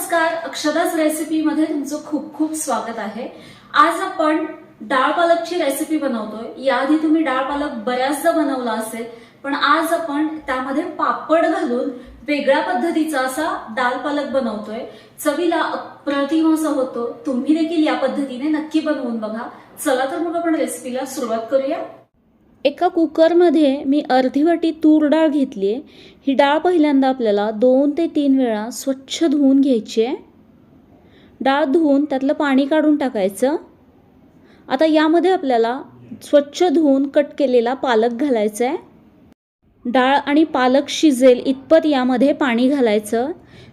नमस्कार. अक्षदाच रेसिपीमध्ये तुमचं खूप खूप स्वागत आहे. आज आपण डाळ पालकची रेसिपी बनवतोय. याआधी तुम्ही डाळ पालक बऱ्याचदा बनवला असेल पण आज आपण त्यामध्ये पापड घालून वेगळ्या पद्धतीचा असा डाळ पालक बनवतोय. चवीला अप्रतिम असा होतो. तुम्ही देखील या पद्धतीने नक्की बनवून बघा. चला तर मग आपण रेसिपीला सुरुवात करूया. एका कुकरमध्ये मी अर्धी वाटी तूर डाळ घेतली आहे. ही डाळ पहिल्यांदा आपल्याला दोन ते तीन वेळा स्वच्छ धुवून घ्यायची आहे. डाळ धुवून त्यातलं पाणी काढून टाकायचं. आता यामध्ये आपल्याला स्वच्छ धुवून कट केलेला पालक घालायचा आहे. डाळ आणि पालक शिजेल इतपत यामध्ये पाणी घालायचं.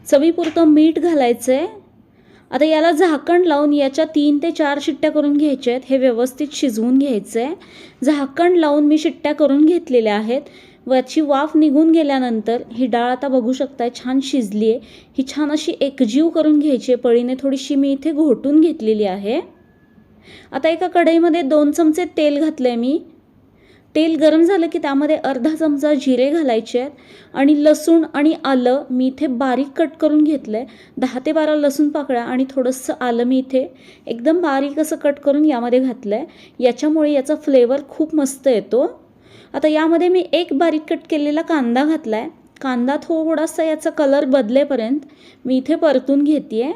चवीपुरतं मीठ घालायचं आहे आता याला झाकण लावून याच्या तीन ते चार शिट्ट्या करून घ्यायच्या आहेत. हे व्यवस्थित शिजवून घ्यायचं आहे झाकण लावून मी शिट्ट्या करून घेतलेल्या आहेत. वरची वाफ निघून गेल्यानंतर ही डाळ आता बघू शकताय छान शिजली आहे ही छान अशी एकजीव करून घ्यायची आहे. पळीने थोडीशी मी इथे घोटून घेतलेली आहे. आता एका कढईमध्ये दोन चमचे तेल घातलं आहे मी. तेल गरम झालं की त्यामध्ये अर्धा चमचा जिरे घालायचे आहेत आणि लसूण आणि आलं मी इथे बारीक कट करून घेतलं आहे दहा ते बारा लसूण पाकळ्या आणि थोडंसं आलं मी इथे. एकदम बारीक असं कट करून यामध्ये घातलं आहे याच्यामुळे याचा फ्लेवर खूप मस्त येतो. आता यामध्ये मी एक बारीक कट केलेला कांदा घातला आहे कांदा थोडासा याचा कलर बदलेपर्यंत मी इथे परतून घेते आहे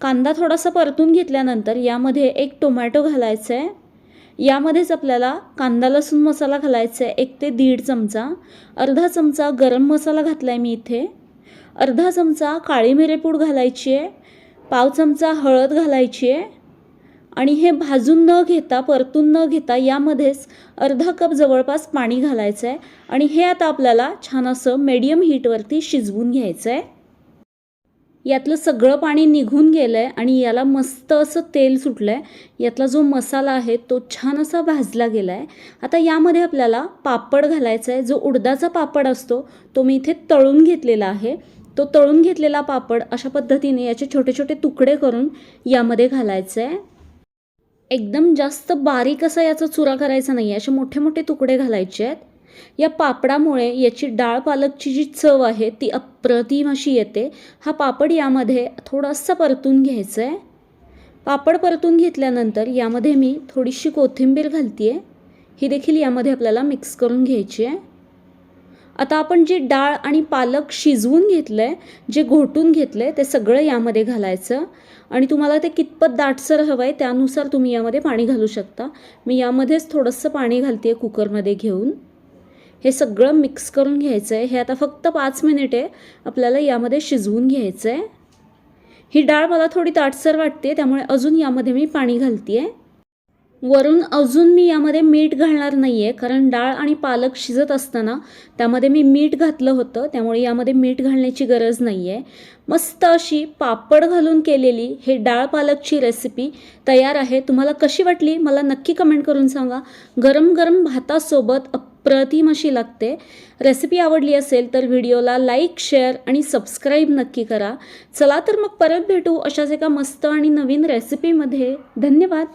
कांदा थोडासा परतून घेतल्यानंतर यामध्ये एक टोमॅटो घालायचा आहे यामध्येच आपल्याला कांदा लसूण मसाला घालायचा आहे एक ते दीड चमचा. अर्धा चमचा गरम मसाला घातला आहे मी इथे. अर्धा चमचा काळी मिरेपूड घालायची आहे पाव चमचा हळद घालायची आहे आणि हे भाजून न घेता परतून न घेता यामध्येच अर्धा कप जवळपास पाणी घालायचं आहे आणि हे आता आपल्याला छान असं मीडियम हीटवरती शिजवून घ्यायचं आहे यातलं सगळं पाणी निघून गेलं आहे आणि याला मस्त असं तेल सुटलं आहे यातला जो मसाला आहे तो छान असा भाजला गेला आहे आता यामध्ये आपल्याला पापड घालायचा आहे जो उडदाचा पापड असतो तो मी इथे तळून घेतलेला आहे. तो तळून घेतलेला पापड अशा पद्धतीने याचे छोटे छोटे तुकडे करून यामध्ये घालायचं आहे एकदम जास्त बारीक असा याचा चुरा करायचा नाही आहे असे मोठे मोठे तुकडे घालायचे आहेत. या पापडामुळे याची डाळ पालकची जी चव आहे ती अप्रतिम अशी येते. हा पापड यामध्ये थोडासा परतून घ्यायचा आहे पापड परतून घेतल्यानंतर यामध्ये मी थोडीशी कोथिंबीर घालते आहे ही देखील यामध्ये आपल्याला मिक्स करून घ्यायची आहे आता आपण जी डाळ आणि पालक शिजवून घेतलं आहे जे घोटून घेतलं आहे ते सगळं यामध्ये घालायचं. आणि तुम्हाला ते कितपत दाटसर हवं आहे त्यानुसार तुम्ही यामध्ये पाणी घालू शकता. मी यामध्येच थोडंसं पाणी घालते आहे कुकरमध्ये घेऊन. हे सगळं मिक्स करून घ्यायचं आहे हे आता फक्त पाच मिनिटे आपल्याला यामध्ये शिजवून घ्यायचं आहे ही डाळ मला थोडी ताटसर वाटते त्यामुळे अजून यामध्ये मी पाणी घालते आहे वरून अजून मी यामध्ये मीठ घालणार नाही आहे कारण डाळ आणि पालक शिजत असताना त्यामध्ये मी मीठ घातलं होतं त्यामुळे यामध्ये मीठ घालण्याची गरज नाही आहे मस्त अशी पापड घालून केलेली हे डाळ पालकची रेसिपी तयार आहे. तुम्हाला कशी वाटली? मला नक्की कमेंट करून सांगा. गरम गरम भातासोबत अप्रतिम अशी लागते. रेसिपी आवडली असेल तर व्हिडिओला लाईक शेअर आणि सबस्क्राईब नक्की करा. चला तर मग परत भेटू अशाच एका मस्त आणि नवीन रेसिपीमध्ये धन्यवाद.